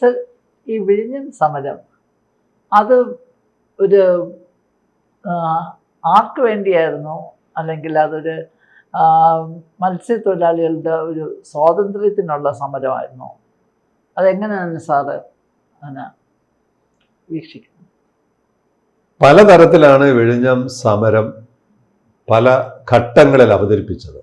Sir ഈ വിഴിഞ്ഞം സമരം അത് ഒരു ആർക്ക് വേണ്ടിയായിരുന്നു? അല്ലെങ്കിൽ അതൊരു മത്സ്യത്തൊഴിലാളികളുടെ ഒരു സ്വാതന്ത്ര്യത്തിനുള്ള സമരമായിരുന്നു. അതെങ്ങനെയാണ് സാറ് അതിനെ വീക്ഷിക്കുന്നത്? പലതരത്തിലാണ് വിഴിഞ്ഞം സമരം പല ഘട്ടങ്ങളിൽ അവതരിപ്പിച്ചത്.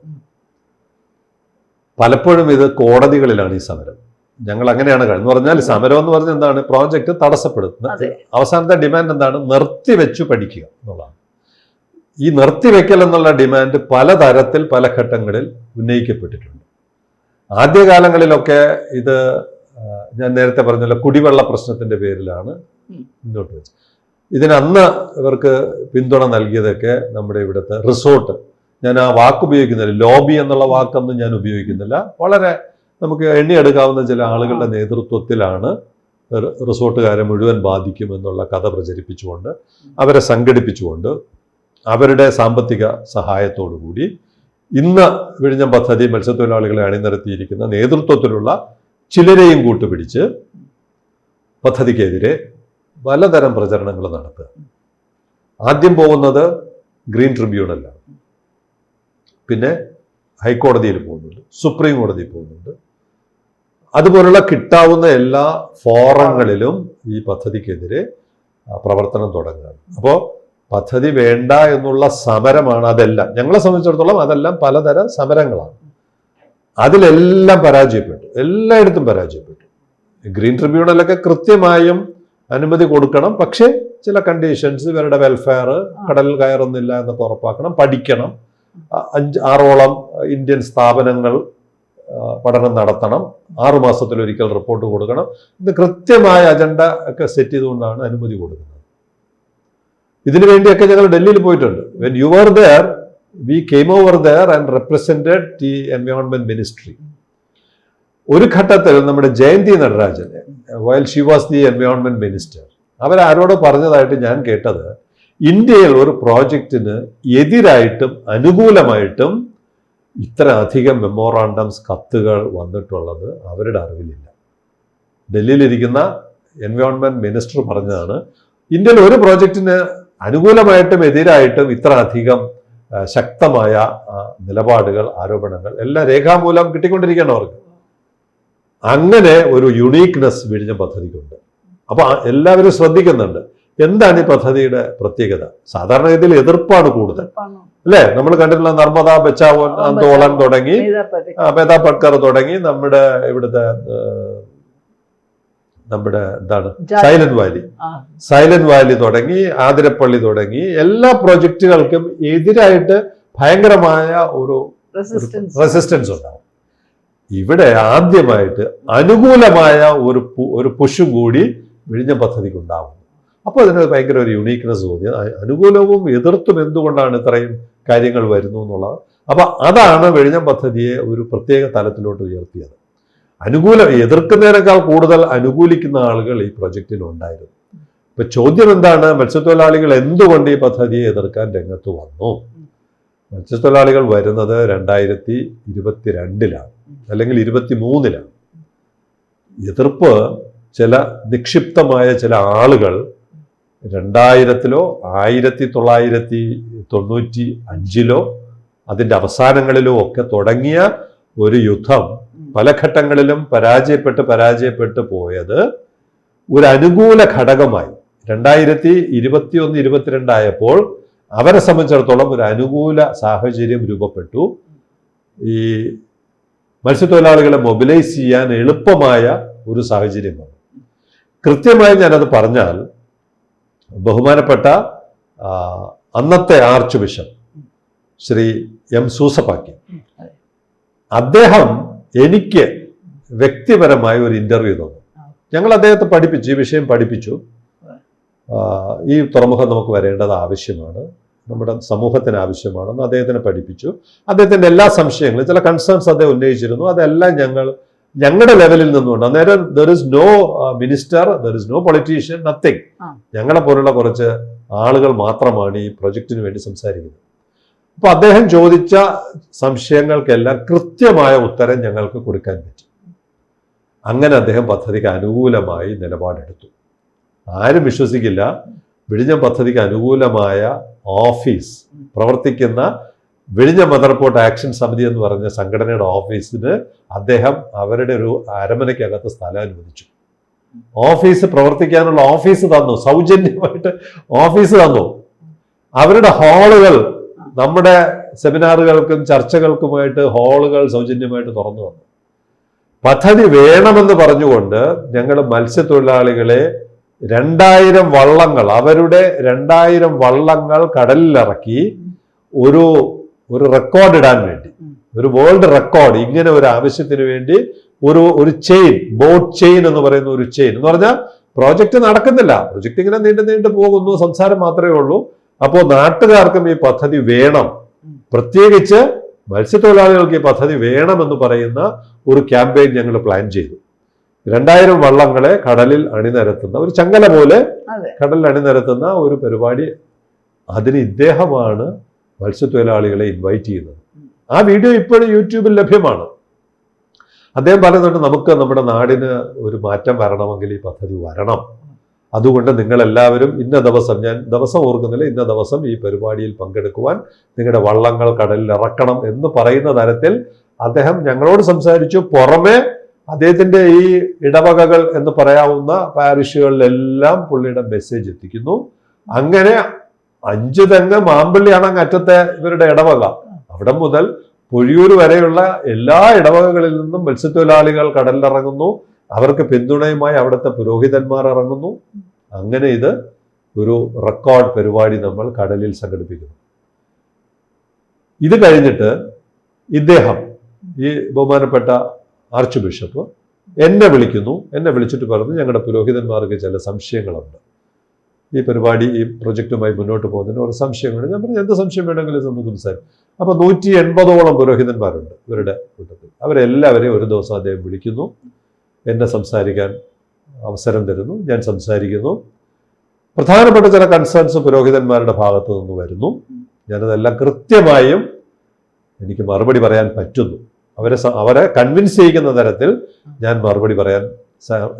പലപ്പോഴും ഇത് കോടതികളിലാണ് ഈ സമരം. ഞങ്ങൾ അങ്ങനെയാണ് എന്ന് പറഞ്ഞാൽ സമരം എന്ന് പറഞ്ഞാൽ എന്താണ്? പ്രോജക്റ്റ് തടസ്സപ്പെടുത്തുന്നത് അവസാനത്തെ ഡിമാൻഡ് എന്താണ്? നിർത്തിവെച്ചു പഠിക്കുക എന്നുള്ളതാണ്. ഈ നിർത്തിവെക്കൽ എന്നുള്ള ഡിമാൻഡ് പലതരത്തിൽ പല ഘട്ടങ്ങളിൽ ഉന്നയിക്കപ്പെട്ടിട്ടുണ്ട്. ആദ്യകാലങ്ങളിലൊക്കെ ഇത് ഞാൻ നേരത്തെ പറഞ്ഞല്ലോ കുടിവെള്ള പ്രശ്നത്തിന്റെ പേരിലാണ്. മുന്നോട്ട് വെച്ചത്. ഇതിന് അന്ന് ഇവർക്ക് പിന്തുണ നൽകിയതൊക്കെ നമ്മുടെ ഇവിടുത്തെ റിസോർട്ട്. ഞാൻ ആ വാക്ക് ഉപയോഗിക്കുന്നില്ല ലോബി എന്നുള്ള വാക്കൊന്നും ഞാൻ ഉപയോഗിക്കുന്നില്ല. വളരെ നമുക്ക് എണ്ണിയെടുക്കാവുന്ന ചില ആളുകളുടെ നേതൃത്വത്തിലാണ് റിസോർട്ടുകാരെ മുഴുവൻ ബാധിക്കുമെന്നുള്ള കഥ പ്രചരിപ്പിച്ചുകൊണ്ട് അവരെ സംഘടിപ്പിച്ചുകൊണ്ട് അവരുടെ സാമ്പത്തിക സഹായത്തോടു കൂടി ഇന്ന് വിഴിഞ്ഞം പദ്ധതി മത്സ്യത്തൊഴിലാളികളെ അണിനിരത്തിയിരിക്കുന്ന നേതൃത്വത്തിലുള്ള ചിലരെയും കൂട്ടുപിടിച്ച് പദ്ധതിക്കെതിരെ പലതരം പ്രചരണങ്ങൾ നടത്തുക. ആദ്യം പോകുന്നത് ഗ്രീൻ ട്രിബ്യൂണലാണ് പിന്നെ ഹൈക്കോടതിയിൽ പോകുന്നുണ്ട് സുപ്രീം കോടതിയിൽ പോകുന്നുണ്ട്. അതുപോലുള്ള കിട്ടാവുന്ന എല്ലാ ഫോറങ്ങളിലും ഈ പദ്ധതിക്കെതിരെ പ്രവർത്തനം തുടങ്ങുകയാണ്. അപ്പോൾ പദ്ധതി വേണ്ട എന്നുള്ള സമരമാണ് അതെല്ലാം. ഞങ്ങളെ സംബന്ധിച്ചിടത്തോളം അതെല്ലാം പലതരം സമരങ്ങളാണ്. അതിലെല്ലാം പരാജയപ്പെട്ടു. എല്ലായിടത്തും പരാജയപ്പെട്ടു. ഗ്രീൻ ട്രിബ്യൂണലൊക്കെ കൃത്യമായും അനുമതി കൊടുക്കണം. പക്ഷേ ചില കണ്ടീഷൻസ് ഇവരുടെ വെൽഫെയർ കടലിൽ കയറുന്നില്ല എന്നൊക്കെ ഉറപ്പാക്കണം പഠിക്കണം. അഞ്ച് ആറോളം ഇന്ത്യൻ സ്ഥാപനങ്ങൾ പഠനം നടത്തണം. ആറു മാസത്തിലൊരിക്കൽ റിപ്പോർട്ട് കൊടുക്കണം. ഇത് കൃത്യമായ അജണ്ട ഒക്കെ സെറ്റ് ചെയ്തുകൊണ്ടാണ് അനുമതി കൊടുക്കുന്നത്. ഇതിനു വേണ്ടിയൊക്കെ ഞങ്ങൾ ഡൽഹിയിൽ പോയിട്ടുണ്ട്. When you are there we came over there and represented the environment ministry ഒരു ഘട്ടത്തിൽ നമ്മുടെ Jayanthi Natarajan while she was the environment minister അവരാരോട് പറഞ്ഞതായിട്ട് ഞാൻ കേട്ടത് ഇന്ത്യയിൽ ഒരു പ്രോജക്റ്റിന് എതിരായിട്ടും അനുകൂലമായിട്ടും ഇത്ര അധികം മെമ്മോറാണ്ടംസ് കത്തുകൾ വന്നിട്ടുള്ളത് അവരുടെ അറിവിലില്ല. ഡൽഹിയിലിരിക്കുന്ന എൻവയോൺമെന്റ് മിനിസ്റ്റർ പറഞ്ഞതാണ് ഇന്ത്യയിൽ ഒരു പ്രോജക്റ്റിന് അനുകൂലമായിട്ടും എതിരായിട്ടും ഇത്ര അധികം ശക്തമായ നിലപാടുകൾ ആരോപണങ്ങൾ എല്ലാം രേഖാമൂലം കിട്ടിക്കൊണ്ടിരിക്കുകയാണ് അവർക്ക് അങ്ങനെ ഒരു യുണീക്നെസ് വിഴിഞ്ഞ പദ്ധതിക്കുണ്ട്. അപ്പൊ എല്ലാവരും ശ്രദ്ധിക്കുന്നുണ്ട്. എന്താണ് ഈ പദ്ധതിയുടെ പ്രത്യേകത? സാധാരണഗതിയിൽ എതിർപ്പാണ് കൂടുതൽ? അല്ലേ? നമ്മൾ കണ്ടിട്ടുള്ള നർമ്മദ ബച്ചാവോൻ ആന്തോളൻ തുടങ്ങി. മേധാ പട്കർ തുടങ്ങി നമ്മുടെ ഇവിടുത്തെ നമ്മുടെ എന്താണ്? Silent Valley. സൈലന്റ് വാലി തുടങ്ങി ആതിരപ്പള്ളി തുടങ്ങി എല്ലാ പ്രൊജക്റ്റുകൾക്കും എതിരായിട്ട് ഭയങ്കരമായ ഒരു റെസിസ്റ്റൻസ് ഉണ്ടാവും. ഇവിടെ ആദ്യമായിട്ട് അനുകൂലമായ ഒരു ഒരു പുഷും കൂടി വിഴിഞ്ഞ പദ്ധതിക്ക് ഉണ്ടാവുന്നു അപ്പോൾ അതിന് ഭയങ്കര ഒരു യുണീക്നെസ് തോന്നി. അനുകൂലവും എതിർത്തും എന്തുകൊണ്ടാണ് ഇത്രയും കാര്യങ്ങൾ വരുന്നു എന്നുള്ളത്? അപ്പോൾ അതാണ് വിഴിഞ്ഞം പദ്ധതിയെ ഒരു പ്രത്യേക തലത്തിലോട്ട് ഉയർത്തിയത്. അനുകൂല എതിർക്കുന്നതിനേക്കാൾ കൂടുതൽ അനുകൂലിക്കുന്ന ആളുകൾ ഈ പ്രൊജക്റ്റിൽ ഉണ്ടായിരുന്നു. ഇപ്പൊ ചോദ്യം എന്താണ്? മത്സ്യത്തൊഴിലാളികൾ എന്തുകൊണ്ട് ഈ പദ്ധതിയെ എതിർക്കാൻ രംഗത്ത് വന്നു? മത്സ്യത്തൊഴിലാളികൾ വരുന്നത് രണ്ടായിരത്തി ഇരുപത്തിരണ്ടിലാണ് അല്ലെങ്കിൽ ഇരുപത്തി മൂന്നിലാണ് എതിർപ്പ് ചില നിക്ഷിപ്തമായ ചില ആളുകൾ രണ്ടായിരത്തിലോ ആയിരത്തി തൊള്ളായിരത്തി തൊണ്ണൂറ്റി അഞ്ചിലോ അതിന്റെ അവസാനങ്ങളിലോ ഒക്കെ തുടങ്ങിയ ഒരു യുദ്ധം പല ഘട്ടങ്ങളിലും പരാജയപ്പെട്ട് പരാജയപ്പെട്ട് പോയത് ഒരു അനുകൂല ഘടകമായി. രണ്ടായിരത്തി ഇരുപത്തി ഒന്ന് ഇരുപത്തിരണ്ടായപ്പോൾ അവരെ സംബന്ധിച്ചിടത്തോളം ഒരു അനുകൂല സാഹചര്യം രൂപപ്പെട്ടു. ഈ മത്സ്യത്തൊഴിലാളികളെ മൊബിലൈസ് ചെയ്യാൻ എളുപ്പമായ ഒരു സാഹചര്യമാണ്. കൃത്യമായി ഞാനത് പറഞ്ഞാൽ ബഹുമാനപ്പെട്ട അന്നത്തെ archbishop Shri M Soosapakiam അദ്ദേഹം എനിക്ക് വ്യക്തിപരമായ ഒരു ഇന്റർവ്യൂ തന്നു. ഞങ്ങൾ അദ്ദേഹത്തെ പഠിപ്പിച്ചു ഈ വിഷയം പഠിപ്പിച്ചു. ഈ തുറമുഖം നമുക്ക് വരേണ്ടത് ആവശ്യമാണ്. നമ്മുടെ സമൂഹത്തിന് ആവശ്യമാണെന്ന് അദ്ദേഹത്തിനെ പഠിപ്പിച്ചു. അദ്ദേഹത്തിന്റെ എല്ലാ സംശയങ്ങളും ചില കൺസേൺസ് അദ്ദേഹം ഉന്നയിച്ചിരുന്നു. അതെല്ലാം ഞങ്ങൾ ഞങ്ങളുടെ ലെവലിൽ നിന്നുകൊണ്ട് അന്നേരം there is no minister there is no politician nothing. ഞങ്ങളെ പോലുള്ള കുറച്ച് ആളുകൾ മാത്രമാണ് ഈ പ്രൊജക്റ്റിന് വേണ്ടി സംസാരിക്കുന്നത്. അപ്പൊ അദ്ദേഹം ചോദിച്ച സംശയങ്ങൾക്കെല്ലാം കൃത്യമായ ഉത്തരം ഞങ്ങൾക്ക് കൊടുക്കാൻ പറ്റി. അങ്ങനെ അദ്ദേഹം പദ്ധതിക്ക് അനുകൂലമായി നിലപാടെടുത്തു. ആരും വിശ്വസിക്കില്ല. വിഴിഞ്ഞം പദ്ധതിക്ക് അനുകൂലമായ ഓഫീസ് പ്രവർത്തിക്കുന്ന വിഴിഞ്ഞം മദർ പോർട്ട് ആക്ഷൻ സമിതി എന്ന് പറഞ്ഞ സംഘടനയുടെ ഓഫീസിന് അദ്ദേഹം അവരുടെ ഒരു അരമനയ്ക്കകത്ത് സ്ഥലം അനുവദിച്ചു ഓഫീസ് പ്രവർത്തിക്കാനുള്ള ഓഫീസ് തന്നു സൗജന്യമായിട്ട് ഓഫീസ് തന്നു. അവരുടെ ഹാളുകൾ നമ്മുടെ സെമിനാറുകൾക്കും ചർച്ചകൾക്കുമായിട്ട് ഹാളുകൾ സൗജന്യമായിട്ട് തുറന്നു വന്നു പദ്ധതി വേണമെന്ന് പറഞ്ഞുകൊണ്ട് ഞങ്ങൾ മത്സ്യത്തൊഴിലാളികളെ രണ്ടായിരം വള്ളങ്ങൾ അവരുടെ രണ്ടായിരം വള്ളങ്ങൾ കടലിലിറക്കി ഒരു ഒരു റെക്കോർഡ് ഇടാൻ വേണ്ടി. ഒരു വേൾഡ് റെക്കോർഡ് ഇങ്ങനെ ഒരു ആവശ്യത്തിന് വേണ്ടി ഒരു ഒരു ചെയിൻ ബോട്ട് ചെയിൻ എന്ന് പറയുന്ന ഒരു ചെയിൻ എന്ന് പറഞ്ഞാൽ പ്രോജക്റ്റ് നടക്കുന്നില്ല. പ്രോജക്റ്റ് ഇങ്ങനെ നീണ്ടു നീണ്ടു പോകുന്നു സംസാരം മാത്രമേ ഉള്ളൂ. അപ്പോൾ നാട്ടുകാർക്കും ഈ പദ്ധതി വേണം. പ്രത്യേകിച്ച് മത്സ്യത്തൊഴിലാളികൾക്ക് ഈ പദ്ധതി വേണമെന്ന് പറയുന്ന ഒരു ക്യാമ്പയിൻ ഞങ്ങൾ പ്ലാൻ ചെയ്തു. രണ്ടായിരം വള്ളങ്ങളെ കടലിൽ അണിനിരത്തുന്ന ഒരു ചങ്ങല പോലെ കടലിൽ അണിനിരത്തുന്ന ഒരു പരിപാടി അതിന് ഇദ്ദേഹമാണ് മത്സ്യത്തൊഴിലാളികളെ ഇൻവൈറ്റ് ചെയ്യുന്നത്. ആ വീഡിയോ ഇപ്പോഴും യൂട്യൂബിൽ ലഭ്യമാണ്. അദ്ദേഹം പറയുന്നുണ്ട് നമുക്ക് നമ്മുടെ നാടിന് ഒരു മാറ്റം വരണമെങ്കിൽ ഈ പദ്ധതി വരണം. അതുകൊണ്ട് നിങ്ങളെല്ലാവരും ഇന്ന ദിവസം ഞാൻ ദിവസം ഓർക്കുന്നില്ല ഇന്ന ദിവസം ഈ പരിപാടിയിൽ പങ്കെടുക്കുവാൻ നിങ്ങളുടെ വള്ളങ്ങൾ കടലിൽ ഇറക്കണം എന്ന് പറയുന്ന തരത്തിൽ അദ്ദേഹം ഞങ്ങളോട് സംസാരിച്ചു. പുറമെ അദ്ദേഹത്തിന്റെ ഈ ഇടവകകൾ എന്ന് പറയാവുന്ന പാരിഷുകളിലെല്ലാം പുള്ളിയുടെ മെസ്സേജ് എത്തിക്കുന്നു. അങ്ങനെ അഞ്ചു തെങ്ങ് മാമ്പള്ളിയാണ് അങ്ങറ്റത്തെ ഇവരുടെ ഇടവക. അവിടെ മുതൽ പൊഴിയൂർ വരെയുള്ള എല്ലാ ഇടവകകളിൽ നിന്നും മത്സ്യത്തൊഴിലാളികൾ കടലിലിറങ്ങുന്നു. അവർക്ക് പിന്തുണയുമായി അവിടുത്തെ പുരോഹിതന്മാർ ഇറങ്ങുന്നു. അങ്ങനെ ഇത് ഒരു റെക്കോർഡ് പരിപാടി നമ്മൾ കടലിൽ സംഘടിപ്പിക്കുന്നു. ഇത് കഴിഞ്ഞിട്ട് ഇദ്ദേഹം ഈ ബഹുമാനപ്പെട്ട ആർച്ച് ബിഷപ്പ് എന്നെ വിളിക്കുന്നു. എന്നെ വിളിച്ചിട്ട് പറഞ്ഞു ഞങ്ങളുടെ പുരോഹിതന്മാർക്ക് ചില സംശയങ്ങളുണ്ട്. ഈ പരിപാടി ഈ പ്രൊജക്റ്റുമായി മുന്നോട്ട് പോകുന്നതിന് ഒരു സംശയങ്ങളുണ്ട് ഞാൻ പറഞ്ഞു എന്ത് സംശയം വേണമെങ്കിലും നമുക്ക് സംസാരിക്കും. അപ്പോൾ നൂറ്റി എൺപതോളം പുരോഹിതന്മാരുണ്ട് ഇവരുടെ കൂട്ടത്തിൽ. അവരെല്ലാവരെയും ഒരു ദിവസം അദ്ദേഹം വിളിക്കുന്നു. എന്നെ സംസാരിക്കാൻ അവസരം തരുന്നു. ഞാൻ സംസാരിക്കുന്നു. പ്രധാനപ്പെട്ട ചില കൺസേൺസ് പുരോഹിതന്മാരുടെ ഭാഗത്തു നിന്ന് വരുന്നു. ഞാനതെല്ലാം കൃത്യമായും എനിക്ക് മറുപടി പറയാൻ പറ്റുന്നു. അവരെ അവരെ കൺവിൻസ് ചെയ്യിക്കുന്ന തരത്തിൽ ഞാൻ മറുപടി പറയാൻ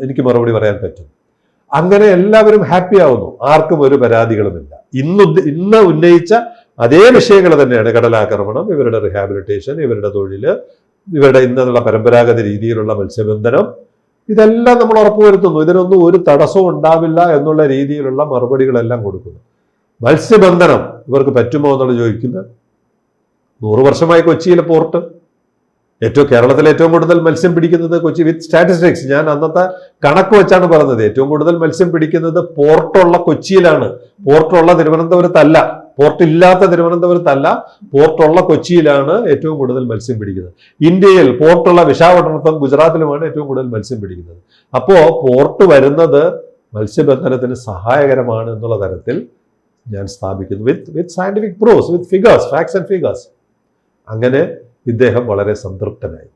എനിക്ക് മറുപടി പറയാൻ പറ്റും അങ്ങനെ എല്ലാവരും ഹാപ്പി ആവുന്നു. ആർക്കും ഒരു പരാതികളുമില്ല. ഇന്ന് ഇന്ന് ഉന്നയിച്ച അതേ വിഷയങ്ങൾ തന്നെയാണ് കടലാക്രമണം ഇവരുടെ റിഹാബിലിറ്റേഷൻ ഇവരുടെ തൊഴിൽ ഇവരുടെ ഇന്നുള്ള പരമ്പരാഗത രീതിയിലുള്ള മത്സ്യബന്ധനം. ഇതെല്ലാം നമ്മൾ ഉറപ്പുവരുത്തുന്നു. ഇതിനൊന്നും ഒരു തടസ്സവും ഉണ്ടാവില്ല എന്നുള്ള രീതിയിലുള്ള മറുപടികളെല്ലാം കൊടുക്കുന്നു. മത്സ്യബന്ധനം ഇവർക്ക് പറ്റുമോ എന്നുള്ള ചോദിക്കുന്നത്. നൂറ് വർഷമായി കൊച്ചിയിലെ പോർട്ട്. ഏറ്റവും കേരളത്തിൽ ഏറ്റവും കൂടുതൽ മത്സ്യം പിടിക്കുന്നത് കൊച്ചി വിത്ത് സ്റ്റാറ്റിസ്റ്റിക്സ് ഞാൻ അന്നത്തെ കണക്ക് വെച്ചാണ് പറഞ്ഞത്. ഏറ്റവും കൂടുതൽ മത്സ്യം പിടിക്കുന്നത് പോർട്ടുള്ള കൊച്ചിയിലാണ്. പോർട്ടുള്ള തിരുവനന്തപുരത്തല്ല. പോർട്ട് ഇല്ലാത്ത തിരുവനന്തപുരത്തല്ല. പോർട്ടുള്ള കൊച്ചിയിലാണ് ഏറ്റവും കൂടുതൽ മത്സ്യം പിടിക്കുന്നത്. ഇന്ത്യയിൽ പോർട്ടുള്ള വിശാഖപട്ടണത്തും ഗുജറാത്തിലുമാണ് ഏറ്റവും കൂടുതൽ മത്സ്യം പിടിക്കുന്നത്. അപ്പോൾ പോർട്ട് വരുന്നത് മത്സ്യബന്ധനത്തിന് സഹായകരമാണ് എന്നുള്ള തരത്തിൽ ഞാൻ സ്ഥാപിക്കുന്നു. With with scientific proofs with figures facts and figures അങ്ങനെ ഇദ്ദേഹം വളരെ സംതൃപ്തനായി.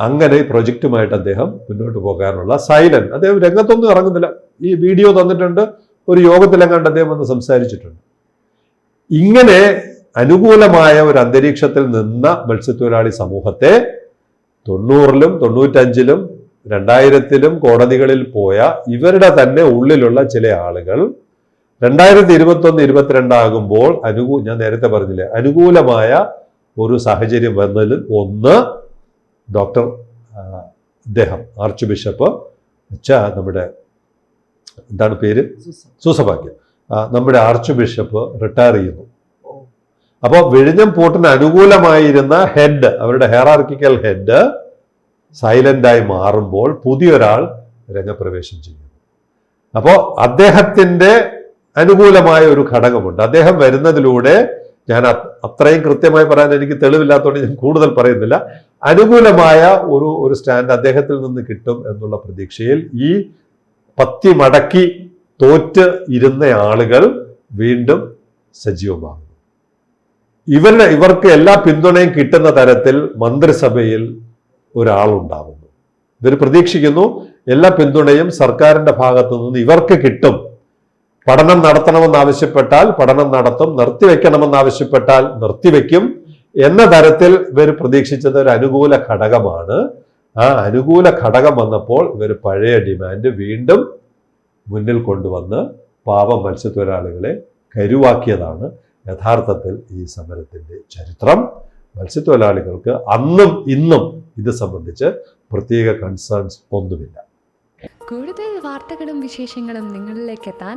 അങ്ങനെ ഈ പ്രൊജക്റ്റുമായിട്ട് അദ്ദേഹം മുന്നോട്ട് പോകാനുള്ള സൈലന്റ്. അദ്ദേഹം രംഗത്തൊന്നും ഇറങ്ങുന്നില്ല. ഈ വീഡിയോ തന്നിട്ടുണ്ട് ഒരു യോഗത്തിലെങ്ങാണ്ട് അദ്ദേഹം വന്ന് സംസാരിച്ചിട്ടുണ്ട്. ഇങ്ങനെ അനുകൂലമായ ഒരു അന്തരീക്ഷത്തിൽ നിന്ന മത്സ്യത്തൊഴിലാളി സമൂഹത്തെ തൊണ്ണൂറിലും തൊണ്ണൂറ്റഞ്ചിലും രണ്ടായിരത്തിലും കോടതികളിൽ പോയ ഇവരുടെ തന്നെ ഉള്ളിലുള്ള ചില ആളുകൾ രണ്ടായിരത്തി ഇരുപത്തൊന്ന് ഇരുപത്തിരണ്ടാകുമ്പോൾ അനുകൂ ഞാൻ നേരത്തെ പറഞ്ഞില്ലേ അനുകൂലമായ ഒരു സാഹചര്യം വന്നതിൽ ഒന്ന് ഡോക്ടർ അദ്ദേഹം ആർച്ച് ബിഷപ്പ് നമ്മുടെ എന്താണ് പേര്? സൂസഭാഗ്യം. നമ്മുടെ ആർച്ച് ബിഷപ്പ് റിട്ടയർ ചെയ്യുന്നു. അപ്പോൾ വിഴിഞ്ഞം പോർട്ടിന് അനുകൂലമായിരുന്ന ഹെഡ് അവരുടെ ഹെറാർക്കിക്കൽ ഹെഡ് സൈലന്റായി മാറുമ്പോൾ പുതിയൊരാൾ രംഗപ്രവേശം ചെയ്യുന്നു. അപ്പോൾ അദ്ദേഹത്തിന്റെ അനുകൂലമായ ഒരു ഘടകമുണ്ട്. അദ്ദേഹം വരുന്നതിലൂടെ ഞാൻ അത് അത്രയും കൃത്യമായി പറയാൻ എനിക്ക് തെളിവില്ലാത്തതുകൊണ്ട് ഞാൻ കൂടുതൽ പറയുന്നില്ല. അനുകൂലമായ ഒരു ഒരു സ്റ്റാൻഡ് അദ്ദേഹത്തിൽ നിന്ന് കിട്ടും എന്നുള്ള പ്രതീക്ഷയിൽ ഈ പത്തി മടക്കി തോറ്റ് ഇരുന്ന ആളുകൾ വീണ്ടും സജീവമാകുന്നു. ഇവരുടെ ഇവർക്ക് എല്ലാ പിന്തുണയും കിട്ടുന്ന തരത്തിൽ മന്ത്രിസഭയിൽ ഒരാളുണ്ടാകുന്നു ഇവർ പ്രതീക്ഷിക്കുന്നു എല്ലാ പിന്തുണയും സർക്കാരിന്റെ ഭാഗത്തു നിന്ന് ഇവർക്ക് കിട്ടും പഠനം നടത്തണമെന്നാവശ്യപ്പെട്ടാൽ പഠനം നടത്തും നിർത്തിവെക്കണമെന്നാവശ്യപ്പെട്ടാൽ നിർത്തിവെക്കും എന്ന തരത്തിൽ ഇവർ പ്രതീക്ഷിച്ചത് ഒരു അനുകൂല ഘടകമാണ്. ആ അനുകൂല ഘടകം വന്നപ്പോൾ ഇവർ പഴയ ഡിമാൻഡ് വീണ്ടും മുന്നിൽ കൊണ്ടുവന്ന് പാവം മത്സ്യത്തൊഴിലാളികളെ കരുവാക്കിയതാണ് യഥാർത്ഥത്തിൽ ഈ സമരത്തിന്റെ ചരിത്രം. മത്സ്യത്തൊഴിലാളികൾക്ക് അന്നും ഇന്നും ഇത് സംബന്ധിച്ച് പ്രത്യേക കൺസേൺസ് ഒന്നുമില്ല. കൂടുതൽ വാർത്തകളും വിശേഷങ്ങളും നിങ്ങളിലേക്ക് എത്താൻ